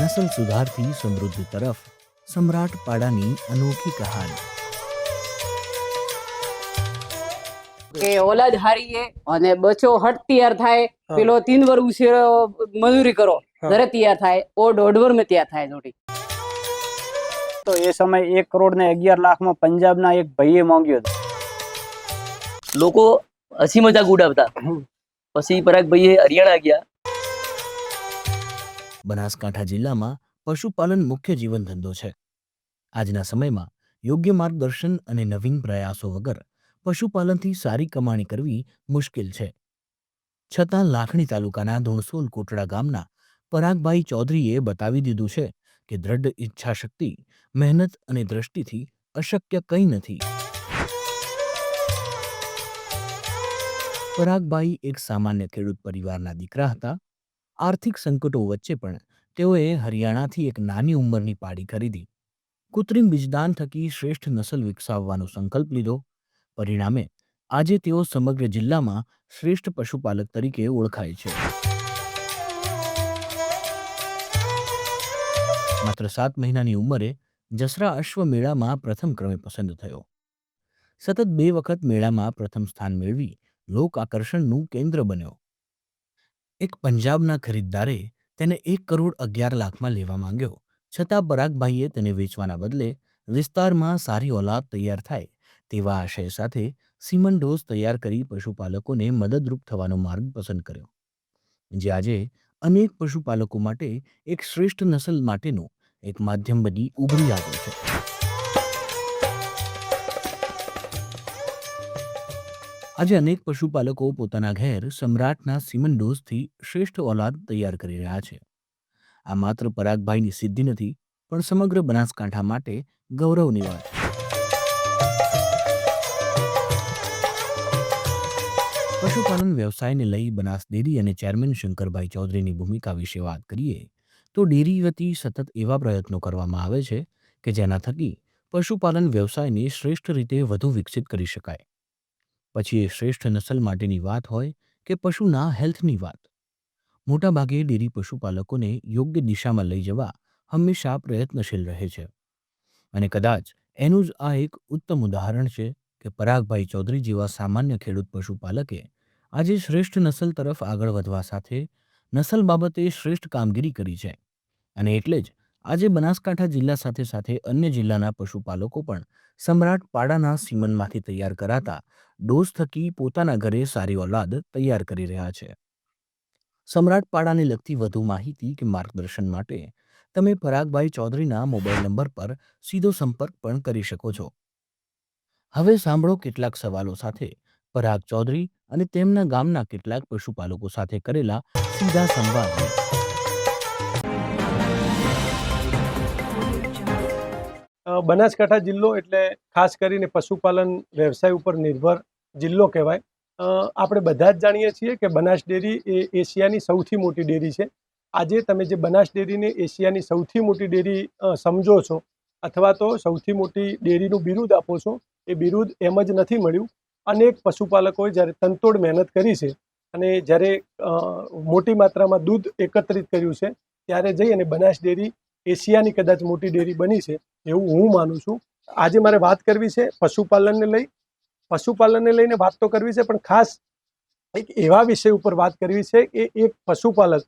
નસલ સુધારથી સમૃદ્ધિ તરફ સમ્રાટ પાડાની અનોખી કહાની કે ઓલાદ હારી અને બચો હટ તૈયાર થાય પેલો તીન વર ઉછેર મજૂરી કરો. ઘરે તૈયાર થાય ઓ દોઢ વરમાં તૈયાર થાય જોડી. તો એ સમય એક કરોડ ને અગિયાર લાખમાં પંજાબ ના એક ભાઈએ માંગ્યો હતો. લોકો હસી મજાક ઉડાવતા. પછી પરાગભાઈએ હરિયાણા ગયા. બનાસકાંઠા જિલ્લામાં પશુપાલન મુખ્ય જીવન ધંધો છે. આજના સમયમાં યોગ્ય માર્ગદર્શન અને નવીન પ્રયાસો વગર પશુપાલનથી સારી કમાણી કરવી મુશ્કેલ છે. છતાં લાખણી તાલુકાના ધોણસોલ કોટડા ગામના પરાગભાઈ ચૌધરીએ બતાવી દીધું છે કે દ્રઢ ઈચ્છાશક્તિ, મહેનત અને દ્રષ્ટિથી અશક્ય કંઈ નથી. પરાગભાઈ એક સામાન્ય ખેડૂત પરિવારના દીકરા હતા આર્થિક સંકટો વચ્ચે પણ તેઓએ હરિયાણાથી એક નાની ઉંમરની પાડી ખરીદી. કૃત્રિમ બીજદાન થકી શ્રેષ્ઠ નસલ વિકસાવવાનો સંકલ્પ લીધો. પરિણામે આજે તેઓ સમગ્ર જિલ્લામાં શ્રેષ્ઠ પશુપાલક તરીકે ઓળખાય છે. માત્ર સાત મહિનાની ઉંમરે જસરા અશ્વ મેળામાં પ્રથમ ક્રમે પસંદ થયો. સતત બે વખત મેળામાં પ્રથમ સ્થાન મેળવી લોક આકર્ષણનું કેન્દ્ર બન્યો. એક પંજાબના ખરીદદારે તેને એક કરોડ અગિયાર લાખમાં લેવા માંગ્યો. છતાં પરાગભાઈએ તેને વેચવાના બદલે વિસ્તારમાં સારી ઓલાદ તૈયાર થાય તેવા આશય સાથે સીમન ડોઝ તૈયાર કરી પશુપાલકોને મદદરૂપ થવાનો માર્ગ પસંદ કર્યો. જે આજે અનેક પશુપાલકો માટે એક શ્રેષ્ઠ નસલ માટેનું એક માધ્યમ બની ઉભરી આવ્યું છે. આજે અનેક પશુપાલકો પોતાના ઘેર સમ્રાટના સિમન ડોઝથી શ્રેષ્ઠ ઓલાદ તૈયાર કરી રહ્યા છે. આ માત્ર પરાગભાઈની સિદ્ધિ નથી, પણ સમગ્ર બનાસકાંઠા માટે ગૌરવની વાત પશુપાલન વ્યવસાયને લઈ બનાસ ડેરી અને ચેરમેન શંકરભાઈ ચૌધરીની ભૂમિકા વિશે વાત કરીએ, તો ડેરી વતી સતત એવા પ્રયત્નો કરવામાં આવે છે કે જેના થકી પશુપાલન વ્યવસાયને શ્રેષ્ઠ રીતે વધુ વિકસિત કરી શકાય. પછી એ શ્રેષ્ઠ નસલ માટેની વાત હોય કે પશુના હેલ્થની વાત. મોટાભાગે ડેરી પશુપાલકોને યોગ્ય દિશામાં લઈ જવા હંમેશા પ્રયત્નશીલ રહે છે. અને કદાચ એનું જ આ એક ઉત્તમ ઉદાહરણ છે કે પરાગભાઈ ચૌધરી જેવા સામાન્ય ખેડૂત પશુપાલકે આજે શ્રેષ્ઠ નસલ તરફ આગળ વધવા સાથે નસલ બાબતે શ્રેષ્ઠ કામગીરી કરી છે. અને એટલે જ આજે બનાસકાંઠા જિલ્લા સાથે સાથે અન્ય જિલ્લાના પશુપાલકો પણ સમ્રાટ પાડાના સીમનમાંથી તૈયાર કરાતા ડોઝ થકી પોતાના ઘરે સારી ઓલાદ તૈયાર કરી રહ્યા છે. સમ્રાટ પાડાને લગતી વધુ માહિતી કે માર્ગદર્શન માટે તમે પરાગભાઈ ચૌધરીના મોબાઈલ નંબર પર સીધો સંપર્ક પણ કરી શકો છો. હવે સાંભળો કેટલાક સવાલો સાથે પરાગ ચૌધરી અને તેમના ગામના કેટલાક પશુપાલકો સાથે કરેલા સીધા સંવાદ બનાસકાંઠા જિલ્લો એટલે ખાસ કરીને પશુપાલન વ્યવસાય ઉપર નિર્ભર જિલ્લો કહેવાય. આપણે બધા જ જાણીએ છીએ કે બનાસ ડેરી એ એશિયાની સૌથી મોટી ડેરી છે. આજે તમે જે બનાસ ડેરીને એશિયાની સૌથી મોટી ડેરી સમજો છો અથવા તો સૌથી મોટી ડેરીનું બિરુદ આપો છો, એ બિરુદ એમ જ નથી મળ્યું. અનેક પશુપાલકોએ જ્યારે તનતોડ મહેનત કરી છે અને જ્યારે મોટી માત્રામાં દૂધ એકત્રિત કર્યું છે, ત્યારે જઈ અને બનાસ ડેરી એશિયાની કદાચ મોટી ડેરી બની છે. એવું હું માનું છું. આજે મારે વાત કરવી છે પશુપાલનને લઈ. પશુપાલનને લઈને વાત તો કરવી છે, પણ ખાસ એક એવા વિષય ઉપર વાત કરવી છે કે એક પશુપાલક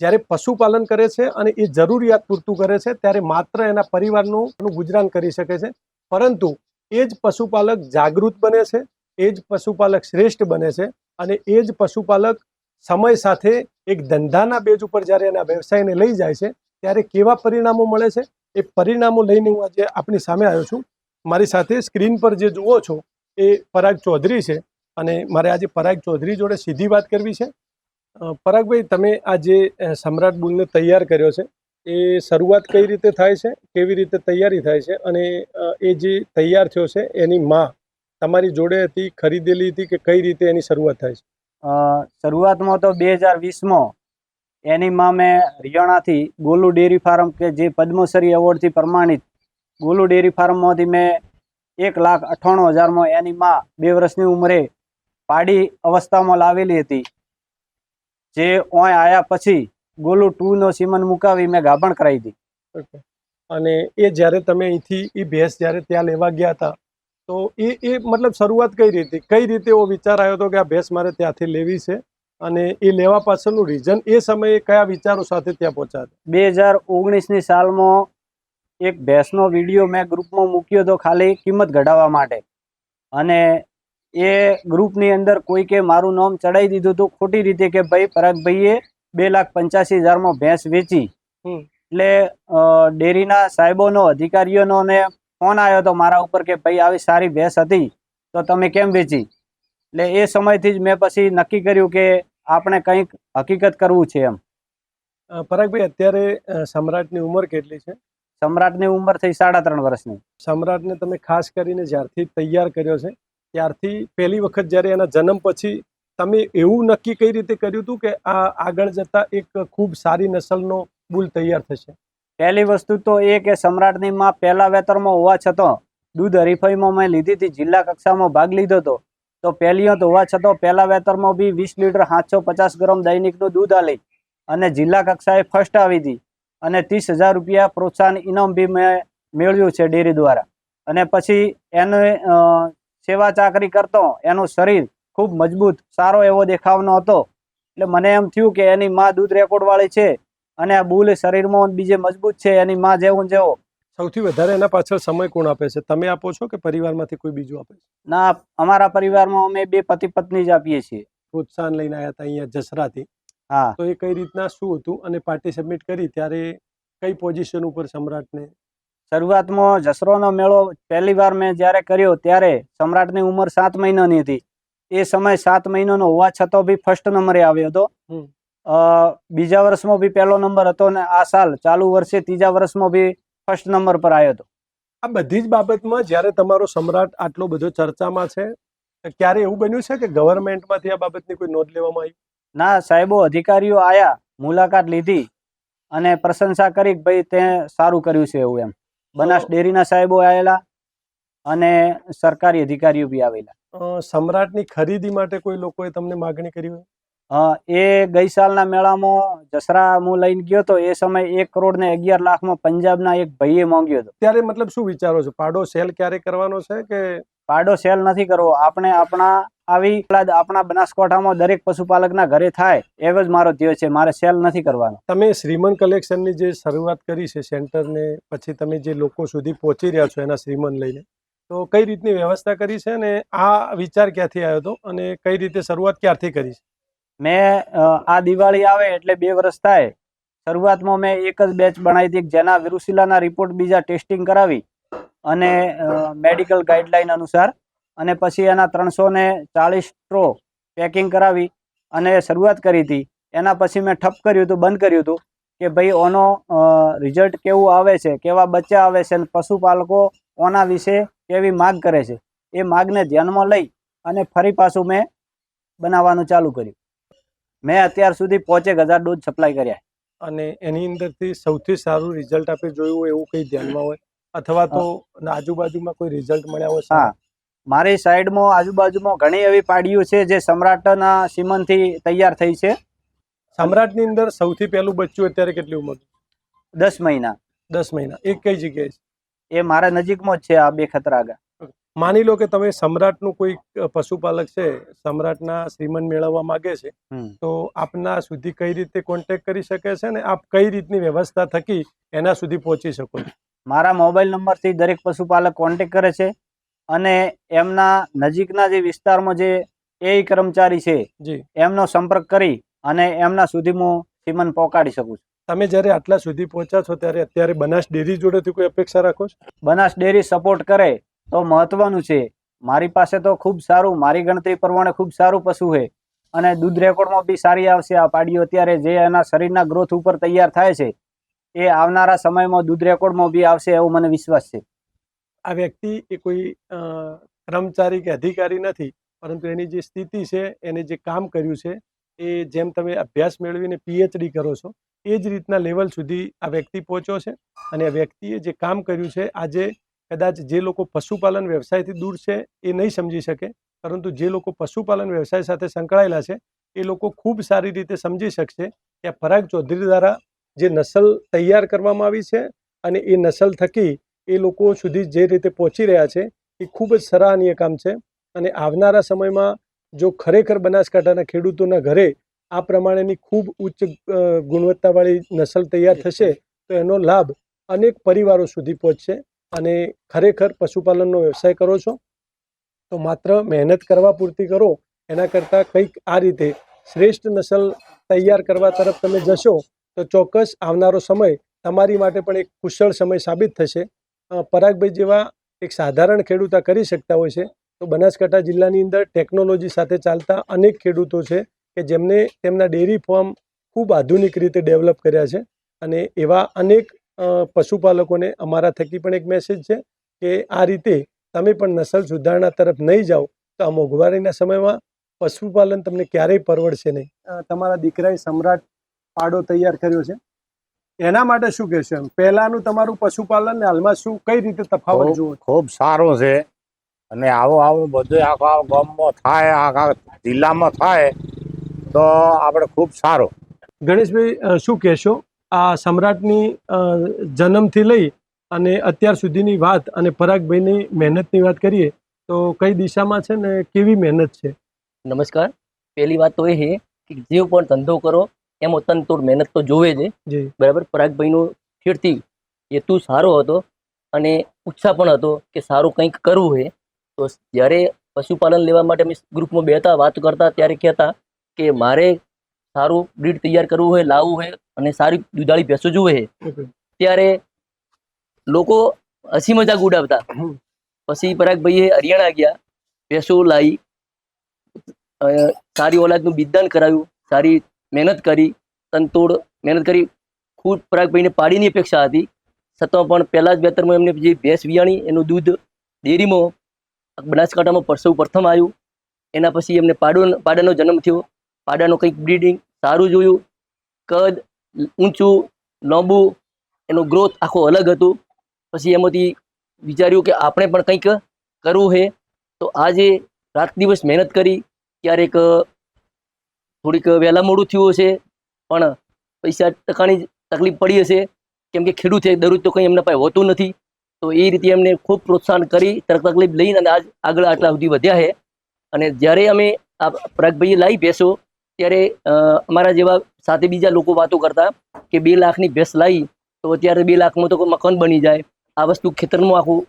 જ્યારે પશુપાલન કરે છે અને એ જરૂરિયાત પૂરતું કરે છે, ત્યારે માત્ર એના પરિવારનું ગુજરાન કરી શકે છે. પરંતુ એ જ પશુપાલક જાગૃત બને છે, એ જ પશુપાલક શ્રેષ્ઠ બને છે અને એ જ પશુપાલક સમય સાથે એક ધંધાના બેજ ઉપર જ્યારે એના વ્યવસાયને લઈ જાય છે, ત્યારે કેવા પરિણામો મળે છે? એ પરિણામો લઈને હું આજે આપની સામે આવ્યો છું. મારી સાથે સ્ક્રીન પર જે જુઓ છો એ પરાગ ચૌધરી છે અને મારે આજે પરાગ ચૌધરી જોડે સીધી વાત કરવી છે. પરાગભાઈ, તમે આ જે સમ્રાટ બુલને તૈયાર કર્યો છે એ શરૂઆત કઈ રીતે થાય છે, કેવી રીતે તૈયારી થાય છે અને એ જે તૈયાર થયો છે એની માં તમારી જોડે હતી, ખરીદેલી હતી કે કઈ રીતે એની શરૂઆત થાય છે? શરૂઆતમાં તો બે હજાર વીસમાં એની મામે હરિયાણાથી ગોલુ ડેરી ફાર્મ કે જે પદ્મશ્રી એવોર્ડથી પ્રમાણિત ગોલુ ડેરી ફાર્મમાંથી મેં એક લાખ અઠ્ઠાણું હજારમાં એની માં બે વર્ષની ઉંમરે પાડી અવસ્થામાં લાવેલી હતી. જે ઓય આવ્યા પછી ગોલુ ટુ નો સીમન મુકાવી મેં ગાભણ કરાવી હતી. અને એ જ્યારે તમે અહીંથી એ ભેંસ જ્યારે ત્યાં લેવા ગયા હતા, તો એ એ મતલબ શરૂઆત કઈ રીતે? કઈ રીતે એવો વિચાર આવ્યો હતો કે આ ભેંસ મારે ત્યાંથી લેવી છે? અને એ લેવા પાછળનું રીઝન એ સમયે કયા વિચારો સાથે ત્યાં પહોંચ્યા હતા? બે હજાર ઓગણીસની સાલમાં એક ભેંસનો વીડિયો મેં ગ્રુપમાં મૂક્યો હતો ખાલી કિંમત ઘટાડવા માટે. અને એ ગ્રુપની અંદર કોઈકે મારું નામ ચડાવી દીધું હતું ખોટી રીતે કે ભાઈ પરાગભાઈએ બે લાખ પંચ્યાસી હજારમાં ભેંસ વેચી. એટલે ડેરીના સાહેબોનો અધિકારીઓનો ને ફોન આવ્યો હતો મારા ઉપર કે ભાઈ આવી સારી ભેંસ હતી તો તમે કેમ વેચી? એટલે એ સમયથી જ મેં પછી નક્કી કર્યું કે આપણે કંઈક હકીકત કરવું છે એમ. પરાગભાઈ અત્યારે સમ્રાટની ઉંમર કેટલી છે? સમ્રાટની ઉંમર થઈ સાડા ત્રણ વર્ષની. સમ્રાટને તમે ખાસ કરીને જ્યારથી તૈયાર કર્યો છે ત્યારથી પહેલી વખત જ્યારે એના જન્મ પછી તમે એવું નક્કી કઈ રીતે કર્યું હતું કે આ આગળ જતા એક ખૂબ સારી નસલનો બુલ તૈયાર થશે? પહેલી વસ્તુ તો એ કે સમ્રાટની માં પહેલા વેતરમાં હોવા છતાં દૂધ હરીફાઈમાં મેં લીધી હતી જિલ્લા કક્ષામાં ભાગ લીધો હતો. તો પહેલી તો હોવા છતાં પહેલા વેતરમાં બી વીસ લીટર સાતસો પચાસ ગ્રામ દૈનિકનું દૂધ આલી. અને જિલ્લા કક્ષાએ ફર્સ્ટ આવી હતી. અને ત્રીસ હજાર રૂપિયા પ્રોત્સાહન ઇનામ બી મેં મેળવ્યું છે ડેરી દ્વારા. અને પછી એને સેવા ચાકરી કરતો, એનું શરીર ખૂબ મજબૂત, સારો એવો દેખાવનો હતો. એટલે મને એમ થયું કે એની માં દૂધ રેકોર્ડવાળી છે. અને આ બુલ શરીરમાં બીજે મજબૂત છે, એની માં જેવું જેવો. સૌથી વધારે એના પાછળ સમય કોણ આપે છે? તમે આપો છો કે પરિવારમાંથી કોઈ બીજું આપે છે? ના અમારા પરિવારમાં અમે બે પતિ પત્ની જ આપીએ છીએ. પ્રોત્સાહન લઈને આવ્યા હતા અહીંયા જસરાથી. હા. તો એ કઈ રીતના શું હતું? અને પાર્ટી સબમિટ કરી ત્યારે કઈ પોઝિશન ઉપર સમ્રાટને? શરૂઆતમાં જસરોનો મેળો પહેલી વાર મેં જ્યારે કર્યો ત્યારે સમ્રાટની ઉંમર સાત મહિનાની હતી. એ સમય સાત મહિનાનો હોવા છતાં બી ફર્સ્ટ નંબરે આવ્યો હતો. બીજા વર્ષમાં બી પહેલો નંબર હતો ને આ સાલ. ચાલુ વર્ષે ત્રીજા વર્ષમાં બી ફર્સ્ટ નંબર પર આવ્યો હતો. આ બધી જ બાબતમાં જ્યારે તમારો સમ્રાટ આટલો બધો ચર્ચામાં છે ક્યારે એવું બન્યું છે કે ગવર્મેન્ટમાંથી આ બાબતની કોઈ નોંધ લેવામાં આવી? ના સાહેબો અધિકારીઓ આયા મુલાકાત લીધી અને પ્રશંસા કરી કે ભાઈ તે સારું કર્યું છે એવું એમ. બનાસ ડેરીના સાહેબો આવેલા અને સરકારી અધિકારીઓ બી આવેલા. સમ્રાટની ખરીદી માટે કોઈ લોકોએ તમને માગણી કરી હોય? એ ગઈ સાલના મેળામાં જસરા હું લઈને ગયો હતો એ સમય એક કરોડ ને અગિયાર લાખમાં પંજાબના એક ભાઈએ માંગ્યો હતો. ત્યારે મતલબ શું વિચારો છો? પાડો સેલ ક્યારે કરવાનો છે કે પાડો સેલ નથી કરવો. આપણે આપણા આવી આપણા બનાસકાંઠામાં દરેક પશુપાલકના ઘરે થાય એવો જ મારો ધ્યેય છે. મારે સેલ નથી કરવાનો. તમે શ્રીમન કલેક્શનની જે શરૂઆત કરી છે સેન્ટરને પછી તમે જે લોકો સુધી પહોંચી રહ્યા છો એના શ્રીમન લઈને તો કઈ રીતની વ્યવસ્થા કરી છે અને આ વિચાર ક્યાંથી આવ્યો હતો અને કઈ રીતે શરૂઆત ક્યારથી કરી છે? મેં આ દિવાળી આવે એટલે બે વર્ષ થાય. શરૂઆતમાં મેં એક જ બેચ બનાવી હતી જેના વિરુસિલાના રિપોર્ટ બીજા ટેસ્ટિંગ કરાવી અને મેડિકલ ગાઈડલાઈન અનુસાર અને પછી એના ત્રણસો ને ચાલીસ સ્ટ્રો પેકિંગ કરાવી અને શરૂઆત કરી હતી. એના પછી મેં ઠપ કર્યું હતું, બંધ કર્યું હતું કે ભાઈ ઓનો રિઝલ્ટ કેવું આવે છે, કેવા બચ્ચા આવે છે અને પશુપાલકો ઓના વિશે કેવી માગ કરે છે. એ માગને ધ્યાનમાં લઈ અને ફરી પાછું મેં બનાવવાનું ચાલુ કર્યું. મેં અત્યાર સુધી પોચેક હજાર ડોઝ સપ્લાય કર્યા. અને એની અંદરથી સૌથી સારું રિઝલ્ટ આપે જોયું હોય એવું કંઈ ધ્યાનમાં હોય? અથવા તો આજુબાજુમાં કોઈ રિઝલ્ટ મળ્યા હોય હા. મારી સાઈડમાં આજુબાજુમાં ઘણી એવી પાડીઓ છે જે સમ્રાટના સીમનથી તૈયાર થઈ છે. સમ્રાટની અંદર સૌથી પહેલું બચ્ચું અત્યારે કેટલી ઉંમર દસ મહિના. દસ મહિના. એ કઈ જગ્યાએ છે? એ મારા નજીકમાં જ છે આ બે ખતરા આગળ. માની લો કે તમે સમ્રાટનું કોઈ પશુપાલક છે સમ્રાટના શ્રીમન મેળવવા માંગે છે તો આપના સુધી કઈ રીતે કોન્ટેક્ટ કરી શકે છે ને આપ કઈ રીતની વ્યવસ્થા થકી એના સુધી પહોંચી શકો છો? મારા મોબાઈલ નંબરથી દરેક પશુપાલક કોન્ટેક કરે છે અને એમના નજીકના જે વિસ્તારમાં જે એ કર્મચારી છે જી. એમનો સંપર્ક કરી અને એમના સુધી હું સીમન પહોંચાડી શકું છું. તમે જ્યારે આટલા સુધી પહોંચ્યા છો ત્યારે અત્યારે બનાસ ડેરી જોડેથી કોઈ અપેક્ષા રાખો છો? બનાસ ડેરી સપોર્ટ કરે તો મહત્વનું છે. મારી પાસે તો ખૂબ સારું, મારી ગણતરી પ્રમાણે ખૂબ સારું પશુ છે. અને દૂધ રેકોર્ડમાં બી સારી આવશે. આ પાડીઓ અત્યારે જે એના શરીરના ગ્રોથ ઉપર તૈયાર થાય છે, એ આવનારા સમયમાં દૂધ રેકોર્ડમાં બી આવશે એવો મને વિશ્વાસ છે. આ વ્યક્તિ એ કોઈ કર્મચારી કે અધિકારી નથી, પરંતુ એની જે સ્થિતિ છે, એને જે કામ કર્યું છે, એ જેમ તમે અભ્યાસ મેળવીને પીએચડી કરો છો, એ જ રીતના લેવલ સુધી આ વ્યક્તિ પહોંચ્યો છે. અને આ વ્યક્તિએ જે કામ કર્યું છે, આજે કદાચ જે લોકો પશુપાલન વ્યવસાયથી દૂર છે એ નહીં સમજી શકે પરંતુ જે લોકો પશુપાલન વ્યવસાય સાથે સંકળાયેલા છે એ લોકો ખૂબ સારી રીતે સમજી શકશે કે આ પરાગ ચૌધરી દ્વારા જે નસલ તૈયાર કરવામાં આવી છે અને એ નસલ થકી એ લોકો સુધી જે રીતે પહોંચી રહ્યા છે એ ખૂબ જ સરાહનીય કામ છે. અને આવનારા સમયમાં જો ખરેખર બનાસકાંઠાના ખેડૂતોના ઘરે આ પ્રમાણેની ખૂબ ઉચ્ચ ગુણવત્તાવાળી નસલ તૈયાર થશે તો એનો લાભ અનેક પરિવારો સુધી પહોંચશે. અને ખરેખર પશુપાલનનો વ્યવસાય કરો છો, તો માત્ર મહેનત કરવા પૂરતી કરો. એના કરતાં કંઈક આ રીતે શ્રેષ્ઠ નસલ તૈયાર કરવા તરફ તમે જશો, તો ચોક્કસ આવનારો સમય તમારી માટે પણ એક કુશળ સમય સાબિત થશે. પરાગભાઈ જેવા એક સાધારણ ખેડૂત કરી શકતા હોય છે. તો બનાસકાંઠા જિલ્લાની અંદર ટેકનોલોજી સાથે ચાલતા અનેક ખેડૂતો છે કે જેમને તેમના ડેરી ફાર્મ ખૂબ આધુનિક રીતે ડેવલપ કર્યા છે. અને એવા અનેક પશુપાલકોને અમારા થકી પણ એક મેસેજ છે કે આ રીતે તમે પણ નસલ સુધારણા તરફ નહીં જાઓ તો આ મોંઘવારીના સમયમાં પશુપાલન તમને ક્યારેય પરવડશે નહીં. તમારા દીકરાએ સમ્રાટ પાડો તૈયાર કર્યો છે. એના માટે શું કહેશો એમ? પહેલાનું તમારું પશુપાલન ને હાલમાં શું કઈ રીતે તફાવત ખૂબ- જુઓ? ખૂબ સારો છે. અને આવો આવો બધું આખા ગામમાં થાય આખા જિલ્લામાં થાય તો આપણે ખૂબ સારો. ગણેશભાઈ શું કહેશો? આ સમ્રાટની જન્મથી લઈ અને અત્યાર સુધીની વાત અને પરાગભાઈની મહેનતની વાત કરીએ તો કઈ દિશામાં છે ને કેવી મહેનત છે? નમસ્કાર. પહેલી વાત તો એ છે કે જે પણ ધંધો કરો એમ તનતોડ મહેનત તો જોવે છે જી. બરાબર? પરાગભાઈનો ફેરથી હેતુ સારો હતો અને ઉત્સાહ પણ હતો કે સારું કંઈક કરવું છે. તો જ્યારે પશુપાલન લેવા માટે અમે ગ્રુપમાં બેતા વાત કરતા ત્યારે કહેતા કે મારે સારું બ્રીડ તૈયાર કરવું હોય લાવવું હોય અને સારી દુધાળી ભેંસો જોવે ત્યારે લોકો હસી મજાક ઉડાવતા. પછી પરાગભાઈએ હરિયાણા ગયા ભેંસો લાવી સારી ઓલાદનું બિદાન કરાવ્યું સારી મહેનત કરી તનતોડ મહેનત કરી ખૂબ પરાગભાઈને પાડીની અપેક્ષા હતી. છતાં પણ પહેલાં જ બેતરમાં એમને જે ભેંસ વિયાણી એનું દૂધ ડેરીમાં બનાસકાંઠામાં સૌ પ્રથમ આવ્યું. એના પછી એમને પાડો પાડાનો જન્મ થયો. પાડાનો કંઈક બ્રીડિંગ સારું જોયું. કદ ઊંચું, લાંબુ, એનો ગ્રોથ આખો અલગ હતું. પછી એમાંથી વિચાર્યું કે આપણે પણ કંઈક કરવું છે તો આજે રાત દિવસ મહેનત કરી, ક્યારેક થોડીક વહેલા મોડું થયું હશે, પણ પૈસા ટકાની તકલીફ પડી હશે. કેમ કે ખેડૂત છે દરરોજ તો કંઈ એમના પાસે હોતું નથી. તો એ રીતે એમને ખૂબ પ્રોત્સાહન કરી તરક તકલીફ લઈને અને આજ આગળ આટલા સુધી વધ્યા છે અને જ્યારે અમે આ પરાગભાઈએ લાવી ભેંસો ત્યારે અમારા જેવા સાથે બીજા લોકો વાતો કરતા કે બે લાખની ભેંસ લાવી તો અત્યારે બે લાખમાં તો કોઈ મકાન બની જાય. આ વસ્તુ ખેતરમાં આખું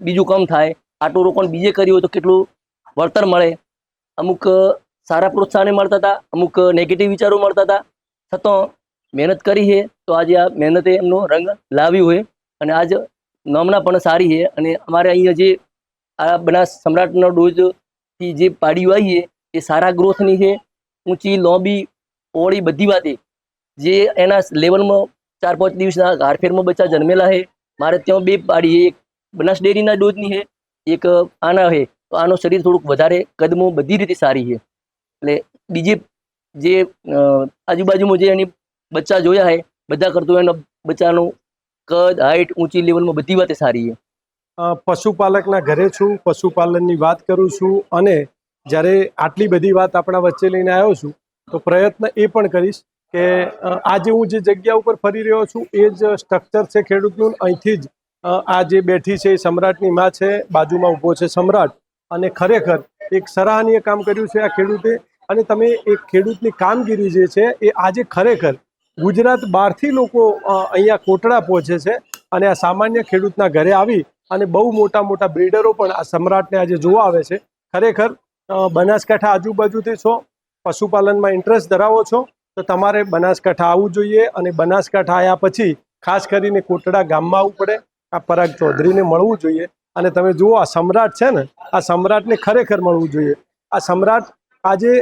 બીજું કામ થાય. આટલું રોકાણ બીજે કર્યું હોય તો કેટલું વળતર મળે. અમુક સારા પ્રોત્સાહન મળતા હતા, અમુક નેગેટિવ વિચારો મળતા હતા. છતાં મહેનત કરી છે, તો આજે આ મહેનતે એમનો રંગ લાવ્યું હોય અને આજ નોમના પણ સારી છે. અને અમારે અહીંયા જે આ બનાસ સમ્રાટનો ડોઝથી જે પાડીઓ આવી છે, એ સારા ગ્રોથની છે. ઊંચી, લોંબી ઓળી બધી વાતે જે એના લેવલમાં ચાર પાંચ દિવસના હારફેરમાં બચ્ચા જન્મેલા છે. મારે ત્યાં બે પાડી એક બનાસ ડેરીના ડોઝની છે, એક આના છે. તો આનો શરીર થોડુંક વધારે કદમાં બધી રીતે સારી છે. એટલે બીજે જે આજુબાજુમાં જે એની બચ્ચા જોયા છે, બધા કરતું એનો બચ્ચાનું કદ હાઇટ ઊંચી લેવલમાં બધી વાતે સારી છે. પશુપાલકના ઘરે છું, પશુપાલનની વાત કરું છું અને જ્યારે આટલી બધી વાત આપણા વચ્ચે લઈને આવ્યો છું, તો પ્રયત્ન એ પણ કરીશ કે આજે હું જે જગ્યા ઉપર ફરી રહ્યો છું, એ જ સ્ટ્રક્ચર છે ખેડૂતનું. અહીંથી જ આ જે બેઠી છે એ સમ્રાટની માં છે, બાજુમાં ઊભો છે સમ્રાટ. અને ખરેખર એક સરાહનીય કામ કર્યું છે આ ખેડૂતે. અને તમે એક ખેડૂતની કામગીરી જે છે, એ આજે ખરેખર ગુજરાત બહારથી લોકો અહીંયા કોટડા પહોંચે છે અને આ સામાન્ય ખેડૂતના ઘરે આવી અને બહુ મોટા મોટા બ્રીડરો પણ આ સમ્રાટને આજે જોવા આવે છે. ખરેખર બનાસકાંઠા આજુબાજુથી છો, પશુપાલનમાં ઇન્ટરેસ્ટ ધરાવો છો, તો તમારે બનાસકાંઠા આવવું જોઈએ અને બનાસકાંઠા આવ્યા પછી ખાસ કરીને કોટડા ગામમાં આવવું પડે, આ પરાગ ચૌધરીને મળવું જોઈએ અને તમે જુઓ આ સમ્રાટ છે ને, આ સમ્રાટને ખરેખર મળવું જોઈએ. આ સમ્રાટ આજે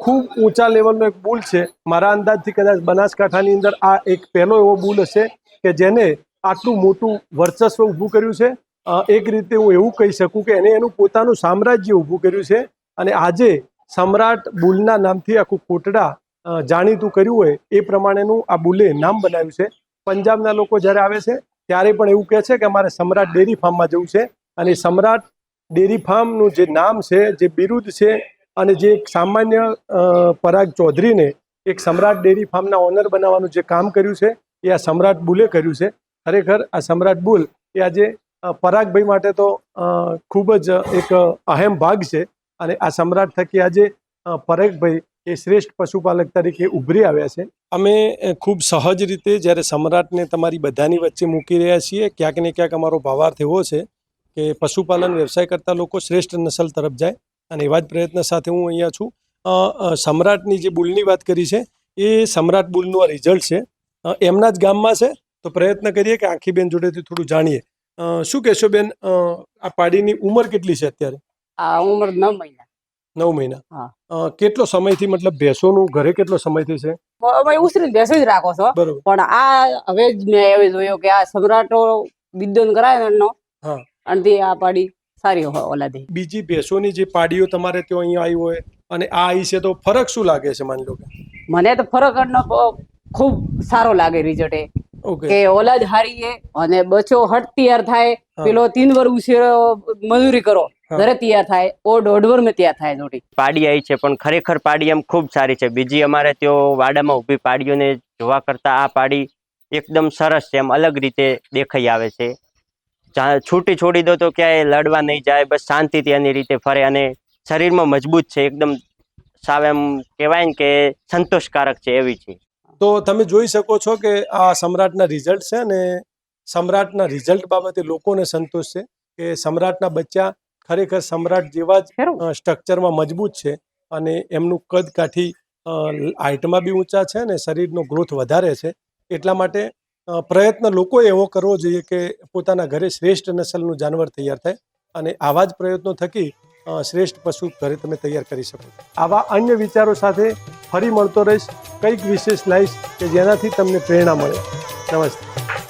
ખૂબ ઊંચા લેવલનો એક બુલ છે. મારા અંદાજથી કદાચ બનાસકાંઠાની અંદર આ એક પહેલો એવો બુલ હશે કે જેને આટલું મોટું વર્ચસ્વ ઊભું કર્યું છે એક રીતે હું એવું કહી શકું કે એને એનું પોતાનું સામ્રાજ્ય ઊભું કર્યું છે અને આજે સમ્રાટ બુલના નામથી આખું કોટડા જાણીતું કર્યું હોય એ પ્રમાણેનું આ બુલે નામ બનાવ્યું છે. પંજાબના લોકો જ્યારે આવે છે, ત્યારે પણ એવું કહે છે કે અમારે સમ્રાટ ડેરી ફાર્મમાં જવું છે અને સમ્રાટ ડેરી ફાર્મનું જે નામ છે, જે બિરુદ છે અને જે એક સામાન્ય પરાગ ચૌધરીને એક સમ્રાટ ડેરી ફાર્મના ઓનર બનાવવાનું જે કામ કર્યું છે એ આ સમ્રાટ બુલે કર્યું છે. ખરેખર આ સમ્રાટ બુલ એ આજે પરાગભાઈ માટે તો ખૂબ જ એક અહેમ ભાગ છે અને આ સમ્રાટ થકી આજે પરાગભાઈ એ શ્રેષ્ઠ પશુપાલક તરીકે ઉભરી આવ્યા છે. અમે ખૂબ સહજ રીતે જ્યારે સમ્રાટને તમારી બધાની વચ્ચે મૂકી રહ્યા છીએ, ક્યાંક ને ક્યાંક અમારો ભાવાર્થ એવો છે કે પશુપાલન વ્યવસાય કરતા લોકો શ્રેષ્ઠ નસલ તરફ જાય અને એવા જ પ્રયત્ન સાથે હું અહીંયા છું. સમ્રાટની જે બુલની વાત કરી છે, એ સમ્રાટ બુલનું આ રિઝલ્ટ છે. એમના જ ગામમાં છે, તો પ્રયત્ન કરીએ કે આખીબેન જોડેથી થોડું જાણીએ. શું કહેશો બેન? આ પાડીની ઉંમર કેટલી છે અત્યારે? આ ઉંમર નવ મહિના. નવ મહિના. કેટલો સમયથી મતલબ ભેંસોનું ઘરે કેટલો સમયથી છે? અમે ઉછરીને ભેંસો જ રાખો છો. પણ આ હવે જ મેં એવું જોયું કે આ સમ્રાટો વિદ્વન કરાય ને એનો હા. અને તે આ પાડી સારી ઓલાદી. બીજી ભેંસોની જે પાડીઓ તમારે ત્યાં અહીંયા આવી હોય અને આ આવી છે તો ફરક શું લાગે છે માની લો કે? મને તો ફરક ખૂબ સારો લાગે રિઝલ્ટ કે ઓલાદ હારીએ અને બચો હટ તૈયાર થાય. પેલો તીન વર ઉછેરો મજૂરી કરો. ઘરે તૈયાર થાય. ઓ દોઢ વરમાં તૈયાર થાય જોડી. પાડી આવી છે પણ ખરેખર પાડી એમ ખૂબ સારી છે. બીજી અમારે ત્યાં વાડામાં ઊભી પાડીઓને જોવા કરતા આ પાડી એકદમ સરસ છે એમ અલગ રીતે દેખાઈ આવે છે. છૂટી છોડી દો તો ક્યાંય લડવા નહીં જાય બસ શાંતિથી એની રીતે ફરે અને શરીરમાં મજબૂત છે એકદમ સાવ એમ કહેવાય ને કે સંતોષકારક છે એવી છે. તો તમે જોઈ શકો છો કે આ સમ્રાટના રિઝલ્ટ છે અને સમ્રાટના રિઝલ્ટ બાબતે લોકોને સંતોષ છે કે સમ્રાટના બચ્ચા ખરેખર સમ્રાટ જેવા જ સ્ટ્રક્ચરમાં મજબૂત છે અને એમનું કદ કાઠી હાઇટમાં બી ઊંચા છે અને શરીરનો ગ્રોથ વધારે છે. એટલા માટે પ્રયત્ન લોકોએ એવો કરવો જોઈએ કે પોતાના ઘરે શ્રેષ્ઠ નસલનું જાનવર તૈયાર થાય અને આવા જ પ્રયત્નો થકી શ્રેષ્ઠ પશુ ઘરે તમે તૈયાર કરી શકો આવા અન્ય વિચારો સાથે ફરી મળતો રહીશ. કંઈક વિશેષ લાવીશ કે જેનાથી તમને પ્રેરણા મળે. નમસ્તે.